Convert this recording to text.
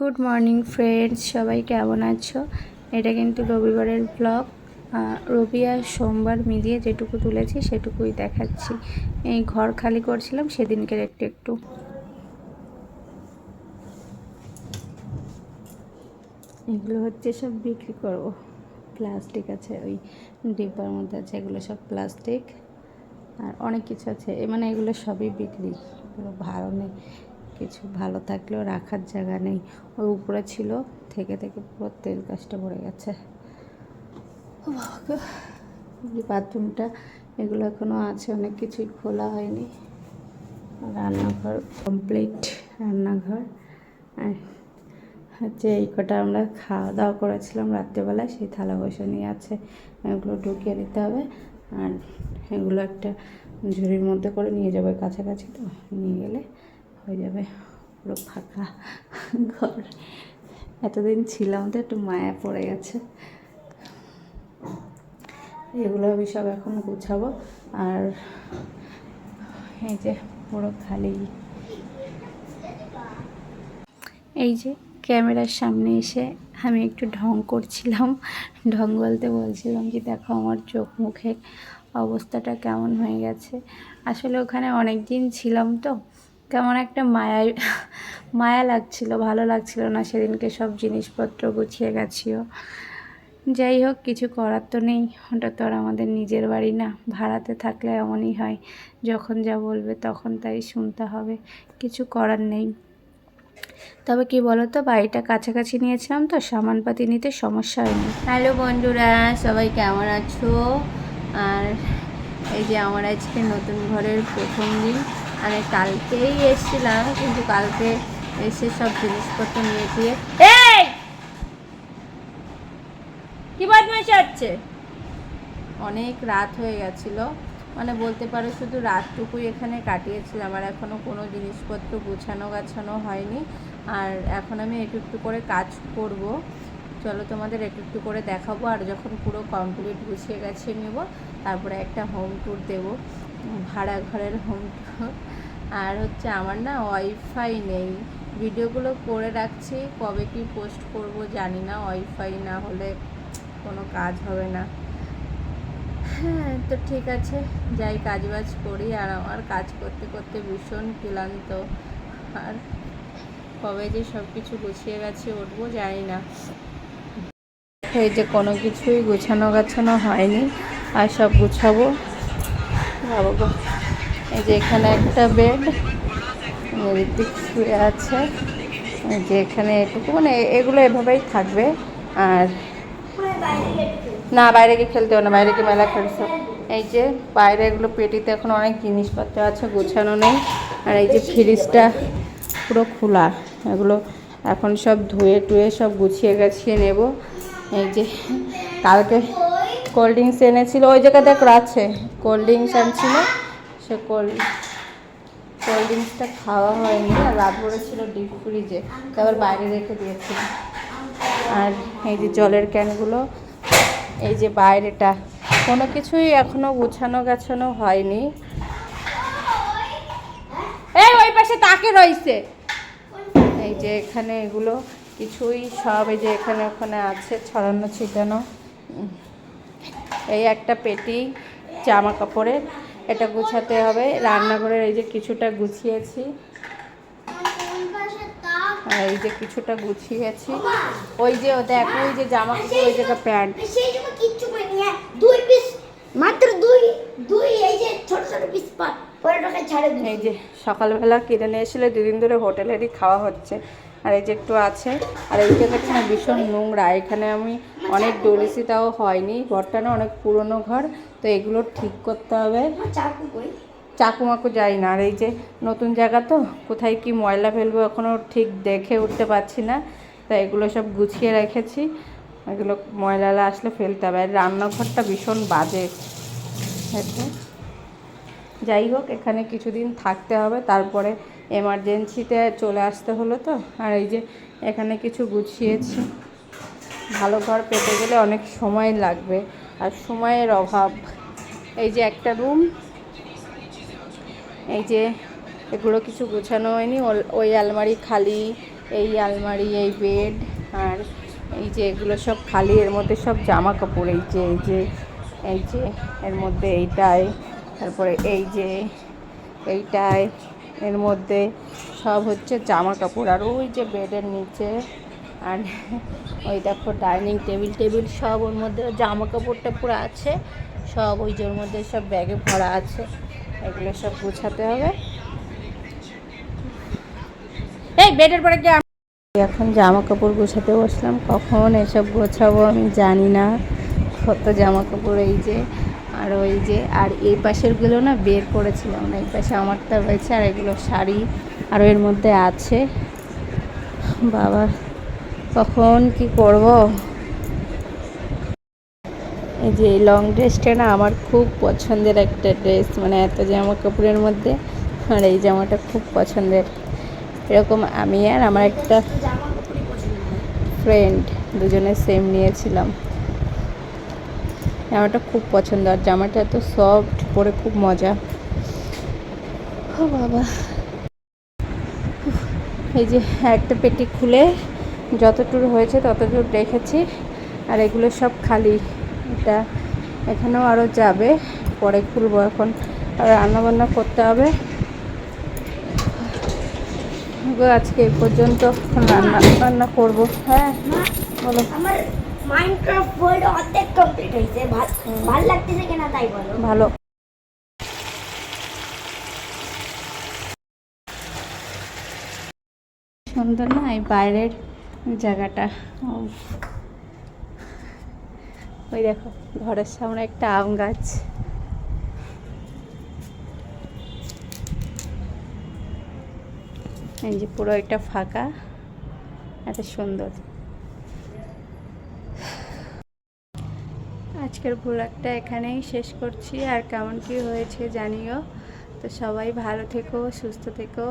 Good morning friends সবাই কেমন আছো? এটা কিন্তু রবিবারের ব্লগ রবি আর সোমবার মিলিয়ে যেটুকু তুলেছি, সেটুকুই দেখাচ্ছি। এই ঘর খালি করছিলাম, সেদিনকের একটু একটু। এগুলো হচ্ছে সব বিক্রি করব। প্লাস্টিক আছে, ওই ডিব্বার মধ্যে আছে, এগুলো সব প্লাস্টিক। আর অনেক কিছু আছে মানে এগুলো সবই বিক্রি। ভালো নেই। কিছু ভালো থাকলেও রাখার জায়গা নেই। ওই উপরে ছিল, থেকে থেকে পুরো তেল কাজটা পড়ে গেছে। বাথরুমটা, এগুলো এখনও আছে, অনেক কিছুই খোলা হয়নি। রান্নাঘর কমপ্লিট রান্নাঘর। আর হচ্ছে এই কটা আমরা খাওয়া দাওয়া করেছিলাম রাত্রেবেলায়, সেই থালা বসে নিয়ে আছে, এগুলো ঢুকিয়ে দিতে হবে। আর এগুলো একটা ঝুড়ির মধ্যে করে নিয়ে যাবে কাছাকাছি তো, নিয়ে গেলে। হয়ে যাবে। পুরো ফাঁকা ঘর। এতদিন ছিলাম তো একটু মায়া পড়ে গেছে। এগুলো আমি সব এখন গুছাবো। আর এই যে পুরো খালি। এই যে ক্যামেরার সামনে এসে আমি একটু ঢং করছিলাম। ঢং বলতে বলছিলাম যে, দেখো আমার চোখ মুখের অবস্থাটা কেমন হয়ে গেছে? আসলে ওখানে অনেক দিন ছিলাম তো। কেমন একটা মায়া মায়া লাগছিল, ভালো লাগছিল না সেদিনকে সব জিনিসপত্র গুছিয়ে গেছিও। যাই হোক, কিছু করার তো নেই, ওটা তো আর আমাদের নিজের বাড়ি না, ভাড়াতে থাকলে এমনই হয়, যখন যা বলবে তখন তাই শুনতে হবে, কিছু করার নেই। তবে কি বলো তো বাড়িটা কাছাকাছি নিয়েছিলাম তো, সামানপাতি নিতে সমস্যা হয়নি। হ্যালো বন্ধুরা, সবাই কেমন আছো? আর এই যে আমার আজকে নতুন ঘরের প্রথম দিন আমি কালকেই এসেছিলাম কিন্তু কালকে এসে সব জিনিসপত্র নিয়ে দিয়ে এই! কি বদমাইশ হচ্ছে? অনেক রাত হয়ে গেছিল। মানে বলতে পারো শুধু রাতটুকুই এখানে কাটিয়েছিলাম আর এখনও কোনো জিনিসপত্র গুছানো গাছানো হয়নি। আর এখন আমি একটু একটু করে কাজ করব। চলো তোমাদের একটু একটু করে দেখাবো আর যখন পুরো কমপ্লিট গুছিয়ে গেছে নেব তারপরে একটা হোম ট্যুর দেবো। ভাড়া ঘরের হোম ট্যুর আর হচ্ছে আমার না ওয়াইফাই নেই। ভিডিওগুলো করে রাখছি, কবে কি পোস্ট করব জানি না। ওয়াইফাই না হলে কোনো কাজ হবে না। হ্যাঁ তো ঠিক আছে। যাই কাজ বাজ করি, আর আমার কাজ করতে করতে ভীষণ ক্লান্ত। আর কবে যে সব কিছু গুছিয়ে গেছে উঠবো জানি না। এই যে কোনো কিছুই গুছানো গাছানো হয়নি। আর সব গুছাবো। গো। এই যে এখানে একটা বেড ঋতিক শুয়ে আছে। যে এখানে এটুকু মানে এগুলো এভাবেই থাকবে। আর না, বাইরে গিয়ে খেলতে হবে না, বাইরে গিয়ে মেলা খেলছো। এই যে বাইরে এগুলো পেটিতে এখন অনেক জিনিসপত্র আছে, গোছানো নেই। আর এই যে ফ্রিজটা পুরো খোলা। এগুলো এখন সব ধুয়ে টুয়ে সব গুছিয়ে গাছিয়ে নেব। এই যে কালকে কোল্ড ড্রিঙ্কস এনেছিল। ওই জায়গাতে এক আছে। কোল্ড ড্রিঙ্কস আনছিল। সে কোল্ড কোল্ড ড্রিঙ্কসটা খাওয়া হয়নি আর রাত ভরে ছিল ডিপ ফ্রিজে তারপর বাইরে রেখে দিয়েছি। আর এই যে জলের ক্যানগুলো এই যে বাইরেটা, কোনো কিছুই এখনও গুছানো গাছানো হয়নি। এই, ওই পাশে তাকে রইছে এই যে এখানে এগুলো, কিছুই সব এই যে এখানে ওখানে আছে, ছড়ানো ছিটানো। এই একটা পেটি, জামা কাপড়ের। এটা গুছাতে হবে। রান্নাঘরের এই যে কিছুটা গুছিয়েছি। এই যে কিছুটা গুছিয়েছি। ওই যে দেখো ওই যে জামা কাপড় ওই জায়গা প্যান্ট। কিচ্ছু দুই পিস মাত্র দুই দুই এই যে ছোট ছোট পিস এই যে সকালবেলা কিনে নিয়ে এসেছিলে দুদিন ধরে হোটেলেরই খাওয়া হচ্ছে। আর এই যে একটু আছে। আর এই জায়গাটা ভীষণ নোংরা। এখানে আমি অনেক ডলেছি তাও হয়নি ঘরটা না অনেক পুরনো ঘর তো এগুলো ঠিক করতে হবে। আমার চাকু চাকু মাকু যাই না আর এই যে নতুন জায়গা তো কোথায় কি ময়লা ফেলব এখনও ঠিক দেখে উঠতে পারছি না তো এগুলো সব গুছিয়ে রেখেছি। এগুলো ময়লালা আসলে ফেলতে হবে আর রান্নাঘরটা ভীষণ বাজে। যাই হোক এখানে কিছুদিন থাকতে হবে তারপরে এমার্জেন্সিতে চলে আসতে হলো তো আর এই যে এখানে কিছু গুছিয়েছি। ভালো ঘর পেতে গেলে অনেক সময় লাগবে আর সময়ের অভাব। এই যে একটা রুম, এই যে এগুলো কিছু গোছানো হয়নি ওই আলমারি খালি, এই আলমারি, এই বেড, আর এই যে এগুলো সব খালি, এর মধ্যে সব জামা কাপড় এই যে এই যে এই যে, এর মধ্যে এইটাই, তারপরে এই যে, এইটাই, এর মধ্যে সব হচ্ছে জামা কাপড় আর ওই যে বেডের নিচে আর ওই দেখো ডাইনিং টেবিল টেবিল সব ওর মধ্যে জামা কাপড়টা পুরো আছে। সব ওই যে ওর মধ্যে সব ব্যাগে ভরা আছে। এগুলো সব গুছাতে হবে। এই বেডের পরে এখন জামা কাপড় গোছাতে বসলাম। কখন এসব গোছাবো আমি জানি না। কত জামা কাপড় এই যে আর ওই যে আর এই পাশেরগুলো না বের করেছিলাম না, এই পাশে আমারটা রয়েছে আর এগুলো শাড়ি আর এর মধ্যে আছে। বাবা। কখন কি করব? এই যে লং ড্রেসটা না আমার খুব পছন্দের একটা ড্রেস মানে এত জামা কাপড়ের মধ্যে আর এই জামাটা খুব পছন্দের। এরকম আমি আর আমার একটা ফ্রেন্ড দুজনে সেম নিয়েছিলাম। জামাটা খুব পছন্দ আর জামাটা এত সফট পরে খুব মজা। ও বাবা। এই যে একটা পেটি খুলে যতটুকু হয়েছে ততটুকু রেখেছি। আর এগুলো সব খালি। এটা এখানেও আরও যাবে। পরে খুলবো এখন। আর রান্নাবান্না করতে হবে। আজকে এই পর্যন্ত রান্না রান্না করব। হ্যাঁ বলো। মাইনক্রাফট ওয়ার্ল্ড অর্ধেক কমপ্লিট হয়েছে। ভাল- ভালো লাগতেছে কিনা তাই বলো। ভালো। সুন্দর না এই বাইরের জায়গাটা। ওই দেখো, ঘরের সামনে একটা আম গাছ। এই যে পুরো এটা ফাঁকা, এত সুন্দর। আজকের ব্লগটা এখানেই শেষ করছি, আর কেমন কি হয়েছে জানিও। তো সবাই ভালো থেকো, সুস্থ থেকো।